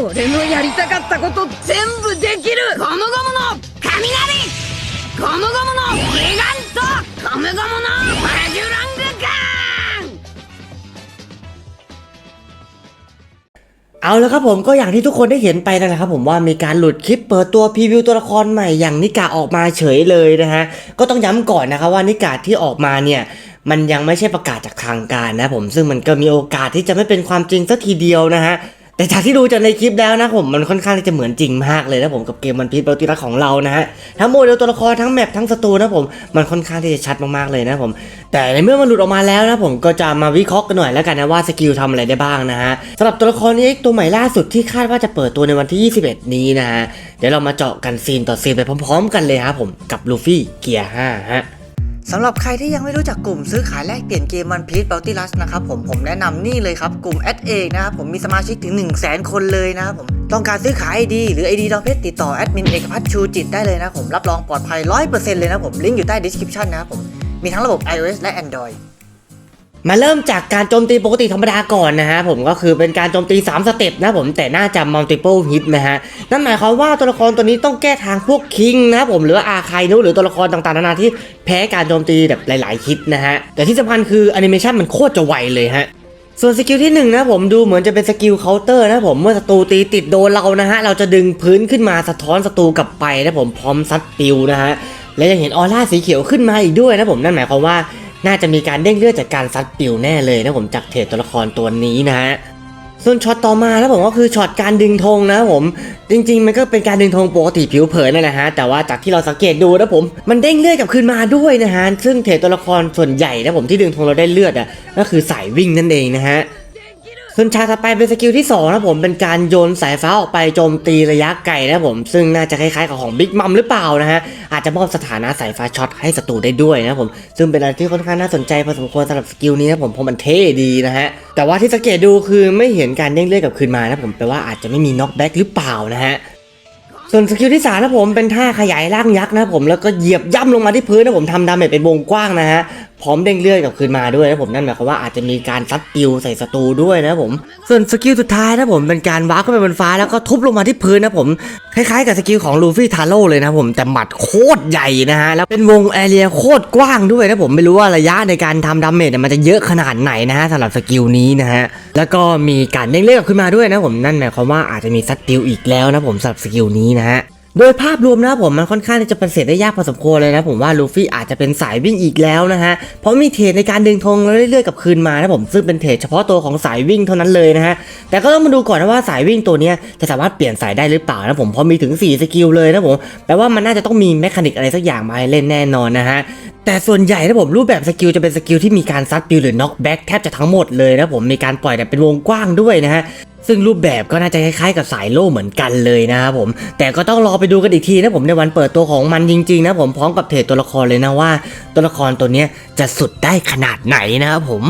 俺のやりたかったこと全部できるゴムゴムの雷ゴムゴムのギガントゴムゴムのバジュラングガン เอาละครับผมก็อย่างที่ทุกคนได้เห็นไปนั่นแหละครับผมว่ามีการหลุดคลิปเปิดตัวพรีวิวตัวละครใหม่อย่างนิกาออกมาเฉยเลยนะฮะก็ต้องย้ำก่อนนะครับว่านิกาที่ออกมาเนี่ย มันยังไม่ใช่ประกาศจากทางการนะผมซึ่งมันก็มีโอกาสที่จะไม่เป็นความจริงสักทีเดียวนะฮะแต่จากที่ดูจากในคลิปแล้วนะผมมันค่อนข้างที่จะเหมือนจริงมากเลยนะผมกับเกมมันพีทเบลติรักของเรานะฮะทั้งโมเดลตัวละครทั้งแมปทั้งสตูนะผมมันค่อนข้างที่จะชัดมากๆเลยนะผม แต่ในเมื่อมันหลุดออกมาแล้วนะผมก็จะมาวิเคราะห์กันหน่อยแล้วกันนะว่าสกิลทำอะไรได้บ้างนะฮะสำหรับตัวละครนี้ตัวใหม่ล่าสุดที่คาดว่าจะเปิดตัวในวันที่ 21 นี้นะฮะเดี๋ยวเรามาเจาะกันซีนต่อซีนไปพร้อม ๆ กันเลยครับผมกับลูฟี่เกียร์5ฮะ สำหรับใครที่ยังไม่รู้จักกลุ่มซื้อขายแลกเปลี่ยนเกมมันพีทเบลตี้ลัสนะครับผมผมแนะนำนี่เลยครับ กลุ่มแอดเอกนะครับผมมีสมาชิกถึง 1 0 0 0 0แสนคนเลยนะครับผมต้องการซื้อขาย ID หรือ ID ดอเพชรติดต่อแอดมินเอกพัฒน์ชูจิตได้เลยนะผมรับรองปลอดภัย 100%เลยนะผมลิงก์อยู่ใต้ดีสคริปชันนะครับผมมีทั้งระบบ iOS และ Android มาเริ่มจากการโจมตีปกติธรรมดาก่อนนะฮะผมก็คือเป็นการโจมตี 3 สเต็ปนะผมแต่น่าจะ multiple hit นะฮะนั่นหมายความว่าตัวละครตัวนี้ต้องแก้ทางพวกคิงนะผมหรือว่าอาคายนุหรือตัวละครต่างๆนานาที่แพ้การโจมตีแบบหลายๆฮิตนะฮะแต่ที่สำคัญคือแอนิเมชันมันโคตรจะไวเลยฮะส่วนสกิลที่หนึ่งนะผมดูเหมือนจะเป็นสกิลเคาน์เตอร์นะผมเมื่อศัตรูตีติดโดนเรานะฮะเราจะดึงพื้นขึ้นมาสะท้อนศัตรูกลับไปนะผมพร้อมซัดปิวนะฮะและยังเห็นออร่าสีเขียวขึ้นมาอีกด้วยนะผมนั่นหมายความว่า น่าจะมีการเด้งเลือดจากการซัดปิวแน่เลยนะผมจากเทรดตัวละครตัวนี้นะฮะส่วนช็อตต่อมานะผมก็คือช็อตการดึงธงนะผมจริง ๆ มันก็เป็นการดึงธงปกติผิวเผินนั่นแหละฮะแต่ว่าจากที่เราสังเกตดูนะผมมันเด้งเลือดกลับคืนมาด้วยนะฮะซึ่งเทรดตัวละครส่วนใหญ่นะผมที่ดึงธงเราได้เลือดอะก็คือสายวิ่งนั่นเองนะฮะ ส่วนฉากต่อไปเป็นสกิลที่2นะผมเป็นการโยนสายฟ้าออกไปโจมตีระยะไกลนะผมซึ่งน่าจะคล้ายๆกับของบิ๊กมัมหรือเปล่านะฮะอาจจะมอบสถานะสายฟ้าช็อตให้ศัตรูได้ด้วยนะผมซึ่งเป็นอะไรที่ค่อนข้างน่าสนใจพอสมควรสำหรับสกิลนี้นะผมเพราะมันเท่ดีนะฮะแต่ว่าที่สังเกตดูคือไม่เห็นการเด้งเลือดกับคืนมานะผมแปลว่าอาจจะไม่มีน็อกแบ็กหรือเปล่านะฮะส่วนสกิลที่สามนะผมเป็นท่าขยายร่างยักษ์นะผมแล้วก็เหยียบย่ำลงมาที่พื้นนะผมทำดาเมจเป็นวงกว้างนะฮะ พร้อมเด้งเลือดกลับคืนมาด้วยนะผมนั่นหมายความว่าอาจจะมีการซัดปิวใส่ศัตรูด้วยนะผม ส่วนสกิลสุดท้ายนะผมเป็นการวาร์ปขึ้นไปบนฟ้าแล้วก็ทุบลงมาที่พื้นนะผมคล้ายๆกับสกิลของลูฟี่ทาโร่เลยนะผมแต่หมัดโคตรใหญ่นะฮะแล้วเป็นวงแอเรียโคตรกว้างด้วยนะผมไม่รู้ว่าระยะในการทำดาเมจมันจะเยอะขนาดไหนนะฮะสำหรับสกิลนี้นะฮะแล้วก็มีการเด้งเลือดกลับขึ้นมาด้วยนะผมนั่นหมายความว่าอาจจะมีซัดปิวอีกแล้วนะผมสำหรับสกิลนี้นะฮะ โดยภาพรวมนะผมมันค่อนข้างที่จะเป็นเสร็จได้ยากพอสมควรเลยนะผมว่าลูฟี่อาจจะเป็นสายวิ่งอีกแล้วนะฮะเพราะมีเทรดในการดึงธงแล้วเรื่อยๆกับคืนมานะผมซึ่งเป็นเทรดเฉพาะตัวของสายวิ่งเท่านั้นเลยนะฮะแต่ก็ต้องมาดูก่อนนะว่าสายวิ่งตัวนี้จะสามารถเปลี่ยนสายได้หรือเปล่านะผมเพราะมีถึง 4 สกิลเลยนะผมแปลว่ามันน่าจะต้องมีแมคานิกอะไรสักอย่างมาให้เล่นแน่นอนนะฮะแต่ส่วนใหญ่นะผมรูปแบบสกิลจะเป็นสกิลที่มีการซัดปิวหรือน็อกแบ็กแทบจะทั้งหมดเลยนะผมมีการปล่อยแบบเป็นวงกว้างด้วยนะฮะ ซึ่งรูปแบบก็น่าจะคล้ายๆกับสายโล่เหมือนกันเลยนะครับผม แต่ก็ต้องรอไปดูกันอีกทีนะผมในวันเปิดตัวของมันจริงๆนะผมพร้อมกับเทรดตัวละครเลยนะว่า ตัวละครตัวนี้จะสุดได้ขนาดไหนนะครับผม